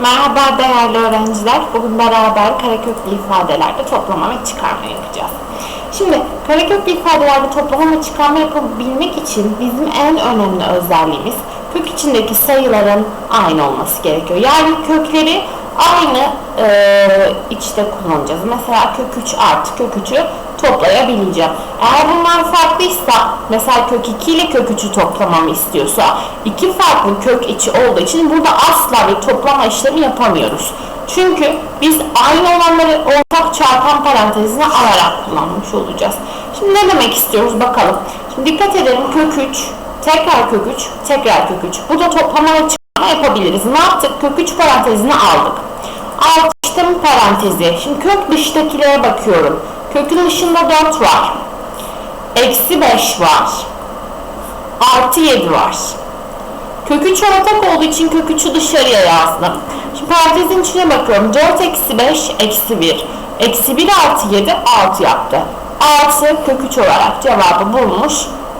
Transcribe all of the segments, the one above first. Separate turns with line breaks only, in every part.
Merhaba değerli öğrenciler. Bugün beraber kareköklü ifadelerde toplama ve çıkarma yapacağız. Şimdi kareköklü ifadelerde toplama ve çıkarma yapabilmek için bizim en önemli özelliğimiz kök içindeki sayıların aynı olması gerekiyor. Yani kökleri aynı e, içte kullanacağız. Mesela kök 3 artı kök 3'ü toplayabileceğim. Eğer bunlar farklıysa mesela kök 2 ile kök 3'ü toplamamı istiyorsa iki farklı kök içi olduğu için burada asla bir toplama işlemi yapamıyoruz. Çünkü biz aynı olanları ortak çarpan parantezine alarak kullanmış olacağız. Şimdi ne demek istiyoruz bakalım. Şimdi dikkat edelim kök 3, tekrar kök 3, tekrar kök 3. Burada toplama ve çıkarma yapabiliriz. Ne yaptık? Kök 3 parantezini aldık. Alt işlem parantezi. Şimdi kök dıştakilere bakıyorum. Kökün dışında 4 var. Eksi 5 var. Artı 7 var. Kök 3 ortak olduğu için kök 3'ü dışarıya yazdım. Şimdi parantezin içine bakıyorum. 4 eksi 5 eksi 1. Eksi 1 artı 7 6 yaptı. 6 kök 3 olarak cevabı bulmuş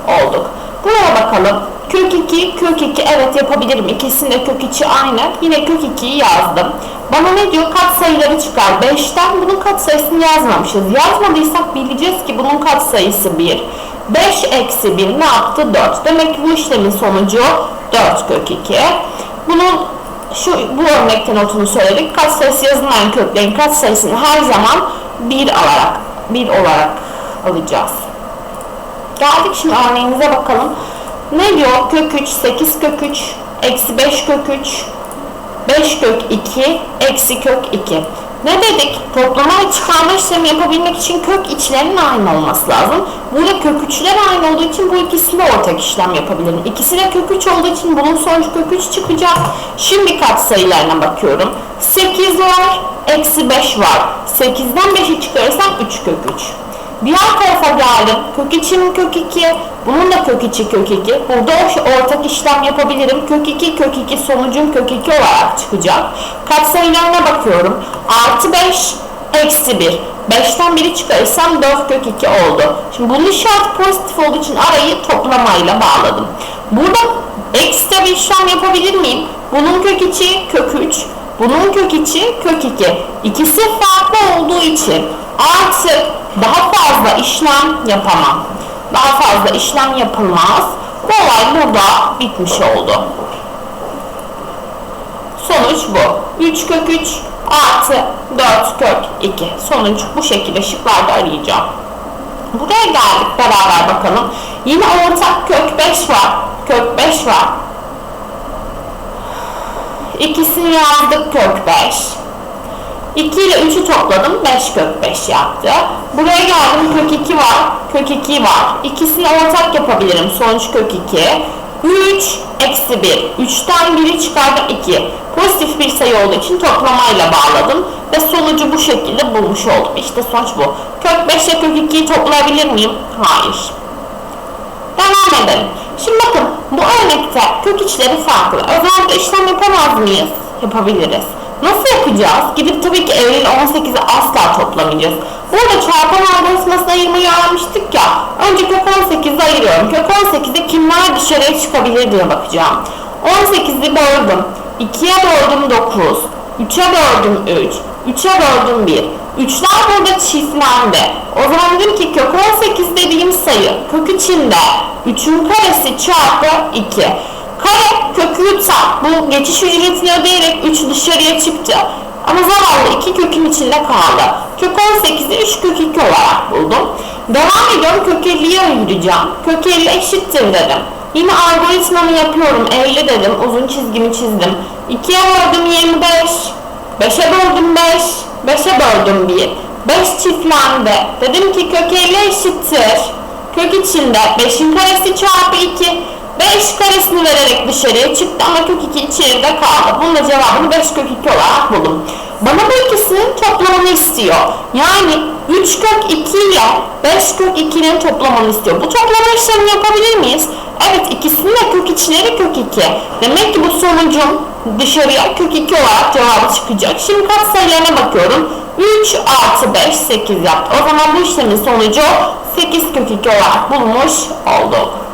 olduk. Buraya bakalım. Kök 2, kök 2 evet yapabilirim. İkisinde kök içi aynı. Yine kök 2'yi yazdım. Bana ne diyor? Kat sayıları çıkar. 5'ten bunun kat sayısını yazmamışız. Yazmadıysak bileceğiz ki bunun kat sayısı 1. 5 eksi 1 ne yaptı? 4. Demek ki bu işlemin sonucu 4 kök 2. Bunun şu bu örnekte notunu söyledik. Kat sayısı yazılmayan köklerin kat sayısını her zaman 1 alarak 1 olarak alacağız. Geldik şimdi örneğimize bakalım. Ne diyor? Kök 3, 8 kök 3, eksi 5 kök 3, 5 kök 2, eksi kök 2. Ne dedik? Toplama ve çıkarma işlemi yapabilmek için kök içlerinin aynı olması lazım. Burada kök üçler aynı olduğu için bu ikisiyle ortak işlem yapabilirim. İkisi de kök 3 olduğu için bunun sonucu kök 3 çıkacak. Şimdi kat sayılarına bakıyorum. 8 var, eksi 5 var. 8'den 5'i çıkarırsam 3 kök 3. Diğer tarafa geldim. Kök içim kök 2. Bunun da kök içi kök 2. Burada ortak işlem yapabilirim. Kök 2 kök 2 sonucum kök 2 olarak çıkacak. Katsayılarına bakıyorum. Artı 5 eksi 1. 5'ten 1'i çıkarırsam 4 kök 2 oldu. Şimdi bunun işareti pozitif olduğu için arayı toplamayla bağladım. Burada ekstra bir işlem yapabilir miyim? Bunun kök içi kök 3. Bunun kök içi kök 2. İkisi farklı olduğu için artık daha fazla işlem yapamam. Daha fazla işlem yapılmaz. Bu olay burada bitmiş oldu. Sonuç bu. 3 kök 3 artı 4 kök 2. Sonuç bu şekilde şıklarda arayacağım. Buraya geldik beraber bakalım. Yine ortak kök 5 var. Kök 5 var. İkisini yazdık kök 5. 2 ile 3'ü topladım 5 kök 5 yaptı. Buraya geldim kök 2 var. Kök 2 var. İkisini ortak yapabilirim. Sonuç kök 2. 3 eksi 1. 3'ten 1'i çıkardım 2. Pozitif bir sayı olduğu için toplamayla bağladım. Ve sonucu bu şekilde bulmuş oldum. İşte sonuç bu. Kök 5 ile kök 2'yi toplayabilir miyim? Hayır. Devam edelim. Şimdi bakın bu örnekte kök içleri farklı. Özellikle işlem yapamaz mıyız? Yapabiliriz. Nasıl yapacağız? Gidip tabii ki Eylül 18'i asla toplamayacağız. Burada çarpan algoritmasını ayırmayı öğrenmiştik ya. Önce kök 18'i ayırıyorum. Kök 18'de kimler dışarıya çıkabilir diye bakacağım. 18'i böldüm. 2'ye böldüm 9. 3'e böldüm 3. 3'e böldüm 1. 3'ler burada çiftlendi. O zaman dedim ki kök 18 dediğim sayı kök içinde 3'ün karesi çarpı 2. Kare kökü yutsam bu geçiş ücretini ödeyerek 3 dışarıya çıktı. Ama zavallı 2 kökün içinde kaldı. Kök 18'i 3 kök 2 olarak buldum. Devam ediyorum kök 50'ye ayıracağım. Kök 50 eşittir dedim. Yine algoritmamı yapıyorum. 50 dedim. Uzun çizgimi çizdim. 2'ye böldüm 25. 5'e böldüm 5. 5'e böldüm 1. 5 çiftlendi. Dedim ki kök 50 eşittir. Kök içinde 5'in karesi çarpı 2. 5 karesini vererek dışarıya çıktı ama kök 2 içeride kaldı. Bunun da cevabını 5 kök 2 olarak buldum. Bana bu ikisinin toplamını istiyor. Yani 3 kök 2 ile 5 kök 2'nin toplamını istiyor. Bu toplama işlemini yapabilir miyiz? Evet ikisinin de kök içleri kök 2. Demek ki bu sonucum dışarıya kök 2 olarak cevabı çıkacak. Şimdi kat sayılarına bakıyorum. 3 artı 5 8 yaptı. O zaman bu işlemin sonucu 8 kök 2 olarak bulmuş olduk.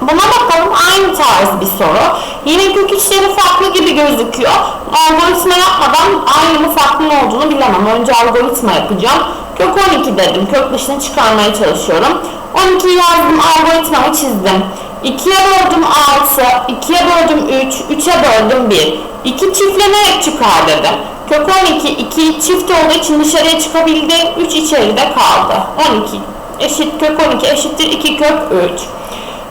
Buna bakalım aynı tarz bir soru. Yine kök içleri farklı gibi gözüküyor. Algoritma yapmadan aynı mı farklı mı olduğunu bilemem. Önce algoritma yapacağım. Kök 12 dedim. Kök dışını çıkarmaya çalışıyorum. 12'yi yazdım. Algoritmamı çizdim. 2'ye böldüm 6, 2'ye böldüm 3, 3'e böldüm 1. 2 çiftlenerek çıkar dedim. Kök 12, 2 çift olduğu için dışarıya çıkabildi. 3 içeride kaldı. 12 eşit kök 12 eşittir 2 kök 3.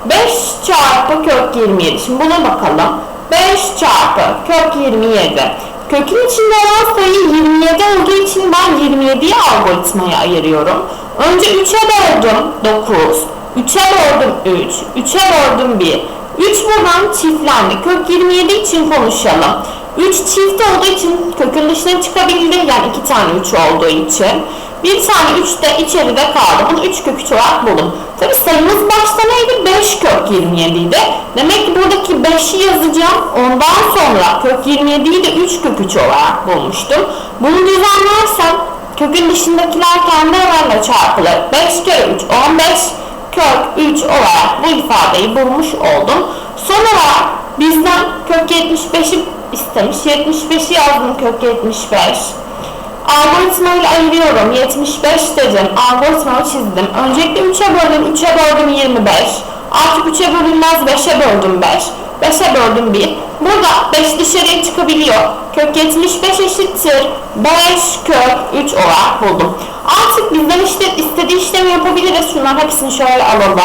5 çarpı kök 27. Şimdi buna bakalım. 5 çarpı kök 27. Kökün içinde olan sayı 27 olduğu için ben 27'yi algoritmaya ayırıyorum. Önce 3'e böldüm 9. 3'e böldüm 3. 3'e böldüm 1. 3 buradan çiftlendi. Kök 27 için konuşalım. 3 çift olduğu için kökün dışına çıkabildi. Yani 2 tane 3 olduğu için. Bir tane 3 de içeride kaldı. Bunu 3 kök 3 olarak buldum. Tabi sayımız başta neydi? 5 kök 27 idi. Demek ki buradaki 5'i yazacağım. Ondan sonra kök 27'yi de 3 kök 3 olarak bulmuştum. Bunu düzenlersem kökün dışındakiler kendi aralarında çarpılır. 5 kere 3 15 kök 3 olarak bu ifadeyi bulmuş oldum. Son olarak bizden kök 75'i istemiş. 75'i yazdım kök 75. Algoritma ile ayırıyorum. 75 dedim. Algoritmamı çizdim. Öncelikle 3'e böldüm. 3'e böldüm 25. Artık 3'e bölünmez 5'e böldüm 5. 5'e böldüm 1. Burada 5 dışarıya çıkabiliyor. Kök 75 eşittir. 5 kök 3 olarak buldum. Artık bizden işte istediği işlemi yapabiliriz. Şunların hepsini şöyle alalım.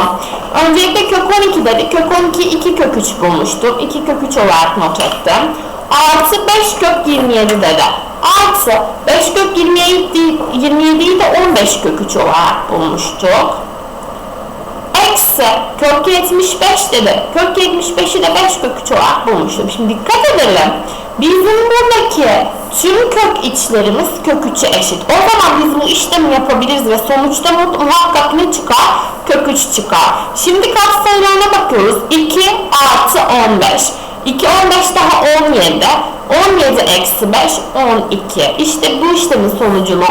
Öncelikle kök 12 dedik. Kök 12 2 kök 3 bulmuştum. 2 kök 3 olarak not ettim. Artı 5 kök 27 dedi. Artı 5 kök 27, 27'yi de 15 kök 3 olarak bulmuştuk. Eksi kök 75 dedi. Kök 75'i de 5 kök 3 olarak bulmuştum. Şimdi dikkat edelim. Bizim buradaki tüm kök içlerimiz kök 3'e eşit. O zaman biz bu işlemi yapabiliriz ve sonuçta muhakkak ne çıkar? Kök 3 çıkar. Şimdi katsayılarına bakıyoruz. 2 artı 15. 2 15 daha 17. 17 eksi 5 12. İşte bu işlemin sonucunu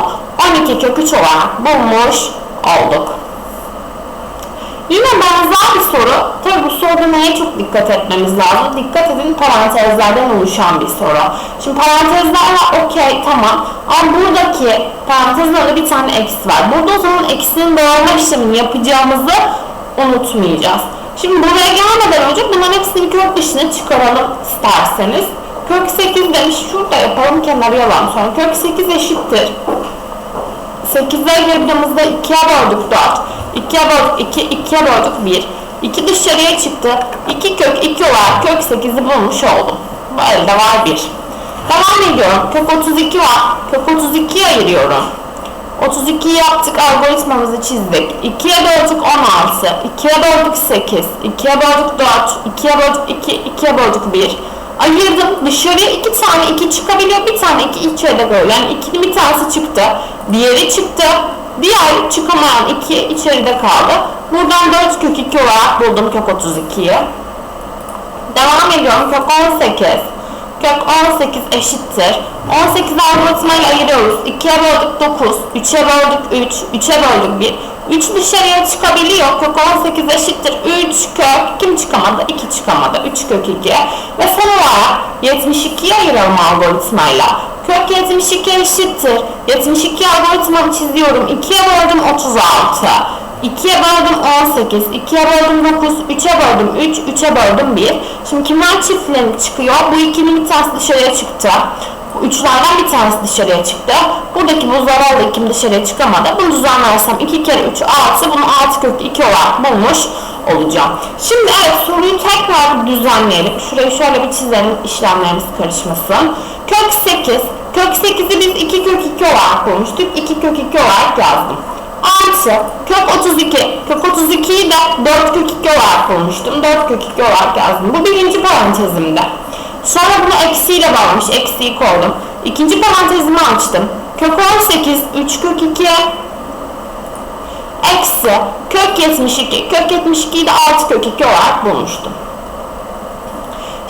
12 kök 3 olarak bulmuş olduk. Yine benzer bir soru. Tabi bu soruda neye çok dikkat etmemiz lazım? Dikkat edin parantezlerden oluşan bir soru. Şimdi parantezler var okey tamam. Ama buradaki parantezin önünde bir tane eksi var. Burada o zaman eksinin doğrulama işlemini yapacağımızı unutmayacağız. Şimdi buraya gelmeden önce bunların hepsini kök dışına çıkaralım isterseniz. Kök 8 demiş. Şurada yapalım kenarı yalan sonra. Kök 8 eşittir. 8'e girdiğimizde 2'ye böldük 4. 2'ye böldük 2, 2'ye böldük 1. 2 dışarıya çıktı. 2 kök 2 olarak kök 8'i bulmuş oldum. Bu elde var 1. Devam ediyorum. Kök 32 var. Kök 32'yi ayırıyorum. 32'yi yaptık. Algoritmamızı çizdik. 2'ye böldük 16. 2'ye böldük 8. 2'ye böldük 4. 2'ye böldük 2. 2'ye böldük 1. Ayırdım. Dışarıya 2 tane 2 çıkabiliyor. Bir tane 2 içeride böyle. Yani 2'nin bir tanesi çıktı. Diğeri çıktı. Diğer çıkamayan 2 içeride kaldı. Buradan 4 kök 2 olarak buldum kök 32'yi. Devam ediyorum. Kök 18. Kök 18 eşittir. 18 algoritmayla ayırıyoruz. 2'ye böldük 9. 3'e böldük 3. 3'e böldük 1. 3 dışarıya çıkabiliyor. Kök 18 eşittir. 3 kök. Kim çıkamadı? 2 çıkamadı. 3 kök 2. Ve son olarak 72'ye ayıralım algoritmayla. Kök 72 eşittir. 72 algoritmamı çiziyorum. 2'ye böldüm 36. 2'ye böldüm 18, 2'ye böldüm 9, 3'e böldüm 3, 3'e böldüm 1. Şimdi kimler çiftlenip çıkıyor? Bu ikinin bir tanesi dışarıya çıktı. Bu üçlerden bir tanesi dışarıya çıktı. Buradaki bu zararlı ikim dışarıya çıkamadı. Bunu düzenlersem 2 kere 3 6, bunu 6 köklü 2 olarak bulmuş olacağım. Şimdi evet soruyu tekrar düzenleyelim. Şurayı şöyle bir çizelim işlemlerimiz karışmasın. Kök 8, kök 8'i biz 2 kök 2 olarak bulmuştuk. 2 kök 2 olarak yazdım artı kök 32. Kök 32'yi de 4 kök 2 olarak bulmuştum. 4 kök 2 olarak yazdım. Bu birinci parantezimde. Sonra bunu eksiyle bağlamış. Eksiyi koydum. İkinci parantezimi açtım. Kök 18 3 kök 2 eksi kök 72. Kök 72'yi de 6 kök 2 olarak bulmuştum.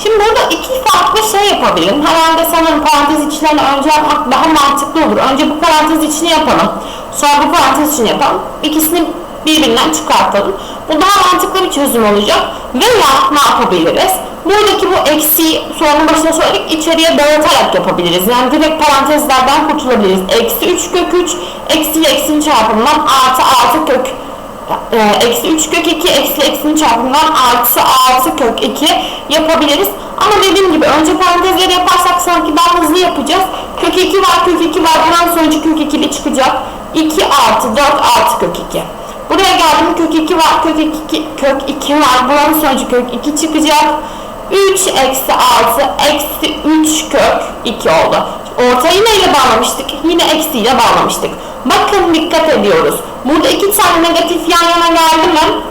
Şimdi burada iki farklı şey yapabilirim. Herhalde sanırım parantez içlerini önce yapmak daha mantıklı olur. Önce bu parantez içini yapalım. Sonra bu parantez içini yapalım. İkisini birbirinden çıkartalım. Bu daha mantıklı bir çözüm olacak. Veya ne yapabiliriz? Buradaki bu eksi sorunun başına söyledik içeriye dağıtarak yapabiliriz. Yani direkt parantezlerden kurtulabiliriz. Eksi 3 kök 3 eksi ile eksinin çarpımından artı 6 kök eksi 3 kök 2 eksi eksinin çarpımından artı 6 kök 2 yapabiliriz. Ama dediğim gibi önce parantezleri yaparsak sanki daha hızlı yapacağız. Kök 2 var kök 2 var buranın sonucu kök 2'li çıkacak. 2 artı 4 artı kök 2. Buraya geldim kök 2 var kök 2 kök 2 var buranın sonucu kök 2 çıkacak. 3 eksi 6 eksi 3 kök 2 oldu. Ortayı neyle bağlamıştık? Yine eksiyle bağlamıştık. Bakın dikkat ediyoruz. Burada iki tane negatif yan yana geldi mi?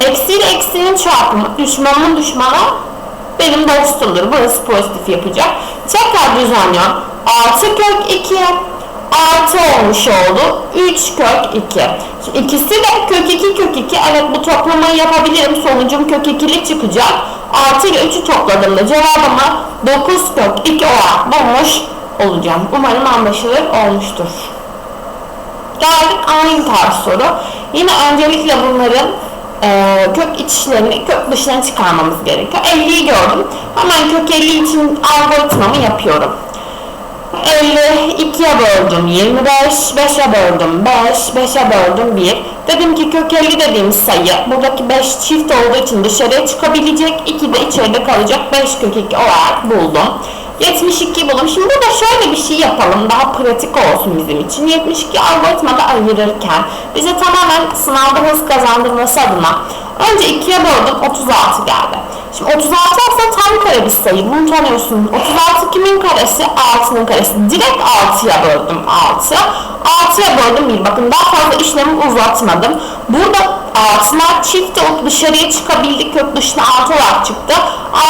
Eksi ile eksinin çarpımı düşmanın düşmana benim dostumdur. Burası pozitif yapacak. Tekrar düzenliyorum. 6 kök 2 artı olmuş oldu. 3 kök 2. Şimdi ikisi de kök 2 kök 2. Evet bu toplamayı yapabilirim. Sonucum kök 2'lik çıkacak. Artı ile 3'ü topladığımda cevabımı 9 kök 2 olarak bulmuş olacağım. Umarım anlaşılır olmuştur. Geldik aynı tarz soru. Yine öncelikle bunların e, kök içlerini kök dışına çıkarmamız gerekiyor. 50'yi gördüm. Hemen kök 50 için algoritmamı yapıyorum. 50 2'ye böldüm 25, 5'e böldüm 5, 5'e böldüm 1. Dedim ki kök 50 dediğimiz sayı buradaki 5 çift olduğu için dışarıya çıkabilecek, 2 de içeride kalacak 5 kök 2 olarak buldum. 72 buldum. Şimdi burada şöyle bir şey yapalım. Daha pratik olsun bizim için. 72 algoritmada ayırırken bize tamamen sınavda hız kazandırması adına önce 2'ye böldüm 36 geldi. Şimdi 36 aslında tam kare bir sayı. Bunu tanıyorsun. 36 kimin karesi? 6'nın karesi. Direkt 6'ya böldüm 6. 6'ya böldüm 1. Bakın daha fazla işlemi uzatmadım. Burada altına çift olup dışarıya çıkabildik. Kök dışına 6 olarak çıktı.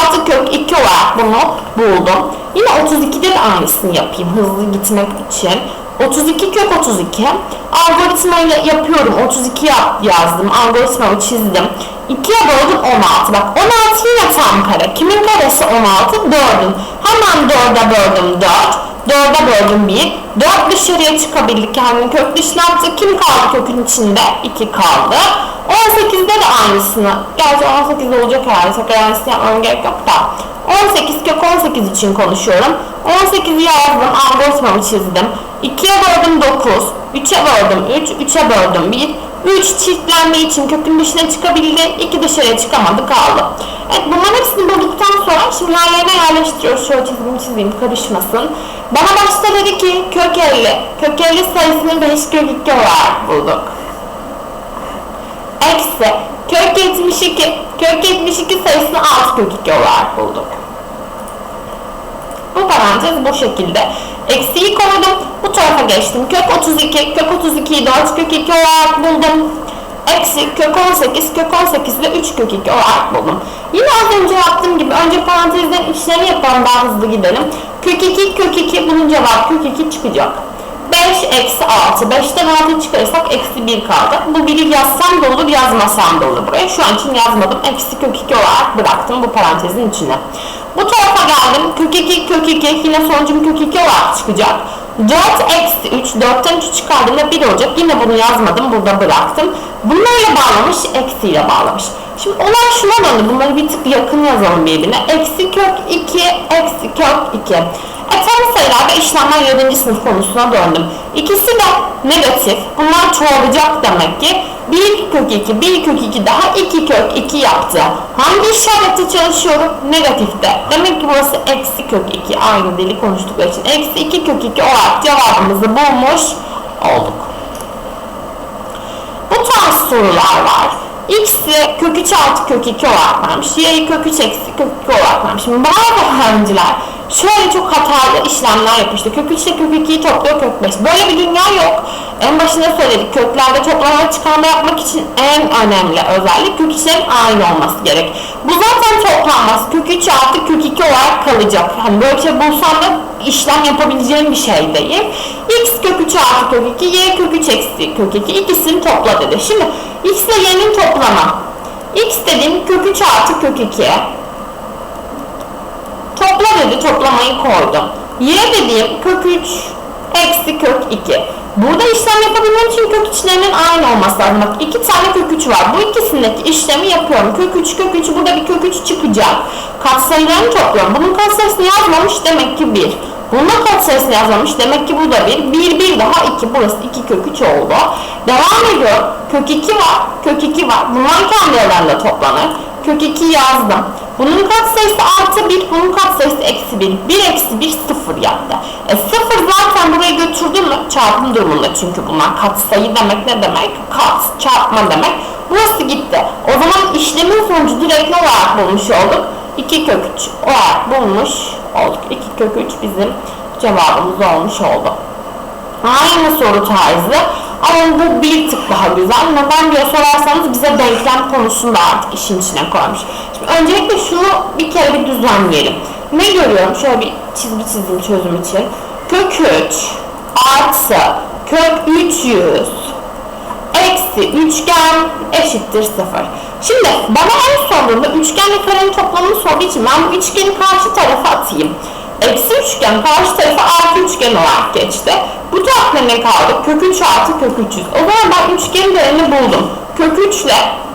6 kök 2 olarak bunu buldum. Yine 32'de de aynısını yapayım hızlı gitmek için. 32 kök 32. Algoritmayla yapıyorum. 32 yap, yazdım. Algoritmamı çizdim. 2'ye böldüm 16. Bak 16 yine tam kare. Kimin karesi 16? 4'ün. Hemen 4'e böldüm 4. 4'e böldüm 1. 4 dışarıya çıkabildik kendini kök dışına attı. Kim kaldı kökün içinde? 2 kaldı. 18'de de aynısını. Gerçi 18 olacak herhalde. Tekrar aynısını yapmam gerek yok da. 18 kök 18 için konuşuyorum. 18'i yazdım. Algoritmamı çizdim. 2'ye böldüm 9. 3'e böldüm 3. 3'e böldüm 1. 3 çiftlendiği için kökün dışına çıkabildi. 2 dışarıya çıkamadı kaldı. Evet bunların hepsini bulduktan sonra şimdi yerlerine yerleştiriyoruz. Şöyle çizeyim çizeyim karışmasın. Bana başta dedi ki kök 50. Kök 50 sayısını 5 kök 2 olarak bulduk. Eksi kök 72. Kök 72 sayısını 6 kök 2 olarak bulduk. Bu parantez bu şekilde. Eksiyi koydum. Bu tarafa geçtim. Kök 32. Kök 32'yi 4 kök 2 olarak buldum. Eksi kök 18. Kök 18 ile 3 kök 2 olarak buldum. Yine az önce yaptığım gibi önce parantezlerin içlerini yapalım daha hızlı gidelim. Kök 2 kök 2 bunun cevabı kök 2 çıkacak. 5 eksi 6. 5'ten 6 çıkarırsak eksi 1 kaldı. Bu 1'i yazsam da olur yazmasam da olur buraya. Şu an için yazmadım. Eksi kök 2 olarak bıraktım bu parantezin içine. Bu tarafa geldim. Kök 2 kök 2 yine sonucum kök 2 olarak çıkacak. 4 eksi 3. 4'ten 3 çıkardığımda 1 olacak. Yine bunu yazmadım. Burada bıraktım. Bunlarla bağlamış. Eksiyle bağlamış. Şimdi olay şuna döndü. Bunları bir tık yakın yazalım birbirine. Eksi kök 2 eksi kök 2. Tam sayılarda işlemler 7. sınıf konusuna döndüm. İkisi de negatif. Bunlar çoğalacak demek ki. 1 kök 2, 1 kök 2 daha 2 kök 2 yaptı. Hangi işarette çalışıyorum? Negatifte. Demek ki burası eksi kök 2. Aynı dili konuştukları için. Eksi 2 kök 2 olarak cevabımızı bulmuş olduk. Bu tarz sorular var. X'i kök 3 artı kök 2 olarak vermiş. Y'yi kök 3 eksi kök 2 olarak vermiş. Şimdi bazı öğrenciler şöyle çok hatalı işlemler yapmıştı. Kök 3 ile kök 2'yi topluyor kök 5. Böyle bir dünya yok. En başında söyledik. Köklerde toplama çıkarma yapmak için en önemli özellik kök içlerin aynı olması gerek. Bu zaten toplanmaz. Kök 3 artı kök 2 olarak kalacak. Hani böyle bir şey bulsam da işlem yapabileceğim bir şey değil. X kök 3 artı kök 2, Y kök 3 eksi kök 2 ikisini topla dedi. Şimdi X ile Y'nin toplamı. X dediğim kök 3 artı kök 2. Dedi toplamayı koydum. Y dediğim kök 3 eksi kök 2. Burada işlem yapabilmem için kök içlerinin aynı olması lazım. Bak iki tane kök 3 var. Bu ikisindeki işlemi yapıyorum. Kök 3, kök 3 burada bir kök 3 çıkacak. Katsayılarını topluyorum. Bunun katsayısını yazmamış demek ki 1. Bunun katsayısını yazmamış demek ki bu da 1. 1, 1 daha 2. Burası 2 kök 3 oldu. Devam ediyor. Kök 2 var. Kök 2 var. Bunlar kendi aralarında toplanır. Kök 2 yazdım. Bunun katsayısı artı 1, bunun katsayısı eksi 1. 1 eksi 1 0 yaptı. E 0 zaten buraya götürdü mü? Çarpım durumunda çünkü bunlar katsayı demek ne demek? Kat, çarpma demek. Burası gitti. O zaman işlemin sonucu direkt ne olarak bulmuş olduk? 2 kök 3 olarak bulmuş olduk. 2 kök 3 bizim cevabımız olmuş oldu. Aynı soru tarzı ama bu bir tık daha güzel. Neden diye sorarsanız bize denklem konusunu da artık işin içine koymuş. Şimdi öncelikle şunu bir kere bir düzenleyelim. Ne görüyorum? Şöyle bir çizgi çizdim çözüm için. Kök 3 artı kök 300 eksi üçgen eşittir 0. Şimdi bana en sorduğunda üçgenle karenin toplamını sorduğu için ben bu üçgeni karşı tarafa atayım. Eksi üçgen karşı tarafa artı üçgen olarak geçti. Bu ne kaldı? Kök 3 artı kök 300. O zaman ben üçgenin değerini buldum. Kök 3 ile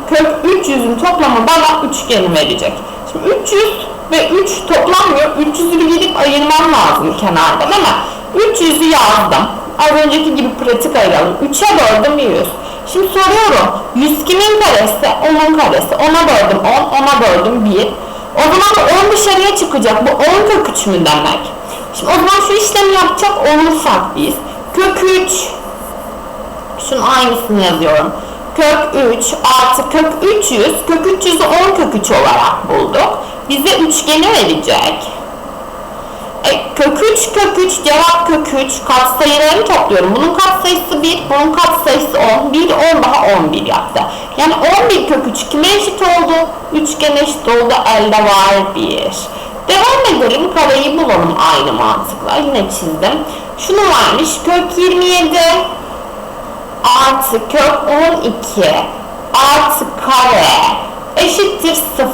kök 300'ün toplamı bana üçgeni verecek. Şimdi 300 ve 3 toplanmıyor. 300'ü bir gidip ayırmam lazım kenarda değil mi? 300'ü yazdım. Az önceki gibi pratik ayıralım. 3'e böldüm 100. Şimdi soruyorum. 100 kimin karesi? 10'un karesi. 10'a böldüm 10, 10'a böldüm 1. O zaman 10 dışarıya çıkacak. Bu 10 kök 3 mü demek? Şimdi o zaman şu işlemi yapacak olursak biz. Kök 3 Şunun aynısını yazıyorum. Kök 3 artı kök 300 kök 300'ü 10 kök 3 olarak bulduk. Bize üçgeni verecek. E, kök 3 kök 3 cevap kök 3 katsayılarını topluyorum. Bunun katsayısı 1, bunun katsayısı 10. 1 10 daha 11 yaptı. Yani 11 kök 3 kime eşit oldu? Üçgen eşit oldu. Elde var 1. Devam edelim. Kareyi bulalım aynı mantıkla. Yine çizdim. Şunu varmış. Kök 27 artı kök 12 artı kare eşittir 0.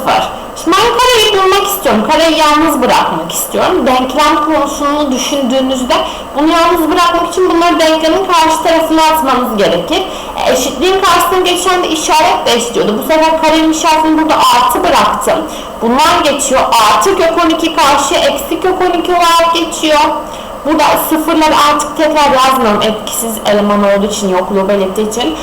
Şimdi ben kareyi bulmak istiyorum. Kareyi yalnız bırakmak istiyorum. Denklem konusunu düşündüğünüzde bunu yalnız bırakmak için bunları denklemin karşı tarafına atmanız gerekir. E, eşitliğin karşısına geçen de işaret değiştiriyordu. Bu sefer karenin işaretini burada artı bıraktım. Bunlar geçiyor. Artı kök 12 karşı eksi kök 12 olarak geçiyor. Burada sıfırları artık tekrar yazmıyorum etkisiz eleman olduğu için yokluğu belirttiği için.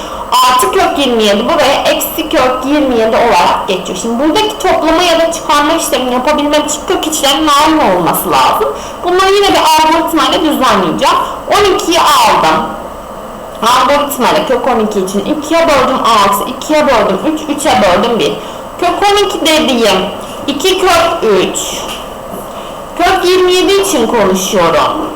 Artı kök 27 buraya eksi kök 27 olarak geçiyor. Şimdi buradaki toplama ya da çıkarma işlemini yapabilmek için kök içlerinin aynı olması lazım. Bunları yine bir algoritmayla düzenleyeceğim. 12'yi aldım. Algoritmayla kök 12 için 2'ye böldüm 6, 2'ye böldüm 3, 3'e böldüm 1. Kök 12 dediğim 2 kök 3. Kök 27 için konuşuyorum.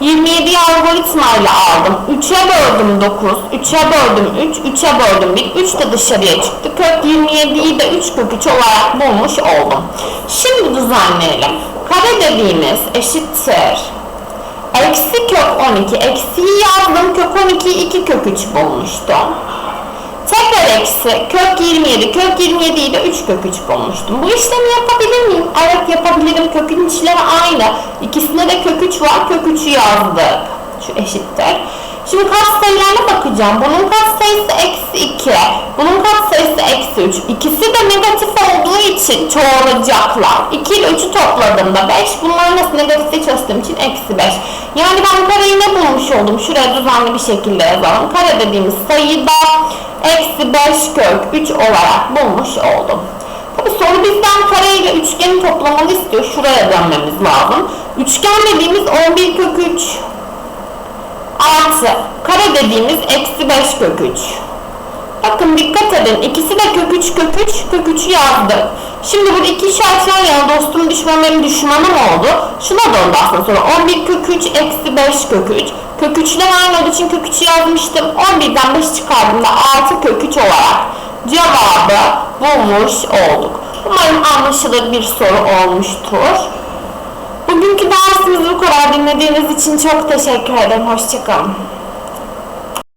27'yi algoritmayla aldım. 3'e böldüm 9, 3'e böldüm 3, 3'e böldüm 1, 3 de dışarıya çıktı. Kök 27'yi de 3 kök 3 olarak bulmuş oldum. Şimdi düzenleyelim. Kare dediğimiz eşittir. Eksi kök 12, eksiyi yazdım. Kök 12'yi 2 kök 3 bulmuştum. Eksi kök 27, kök 27'yi de 3 kök 3 bulmuştum. Bu işlemi yapabilir miyim? Evet yapabilirim. Kökün içleri aynı. İkisinde de kök 3 var. Kök 3'ü yazdık. Şu eşittir. Şimdi katsayılarına bakacağım. Bunun katsayısı eksi 2. Bunun katsayısı eksi 3. İkisi de negatif olduğu için çoğalacaklar. 2 ile 3'ü topladığımda 5. Bunları nasıl negatife çözdüğüm için eksi 5. Yani ben kareyi ne bulmuş oldum? Şuraya düzenli bir şekilde yazalım. Kare dediğimiz sayıda eksi 5 kök 3 olarak bulmuş oldum. Tabi soru bizden kare ile üçgenin toplamını istiyor. Şuraya dönmemiz lazım. Üçgen dediğimiz 11 kök 3 artı kare dediğimiz eksi 5 kök 3. Bakın dikkat edin. İkisi de kök 3 kök 3 kök 3'ü yazdık. Şimdi burada iki işaret var ya dostum düşman benim düşmanım oldu. Şuna döndü aslında sonra. 11 kök 3 eksi 5 kök 3. Kök 3'ler aynı olduğu için kök 3'ü yazmıştım. 11'den 5 çıkardığımda 6 kök 3 olarak cevabı bulmuş olduk. Umarım anlaşılır bir soru olmuştur. Bugünkü dersimiz bu kadar. Dinlediğiniz için çok teşekkür ederim. Hoşçakalın.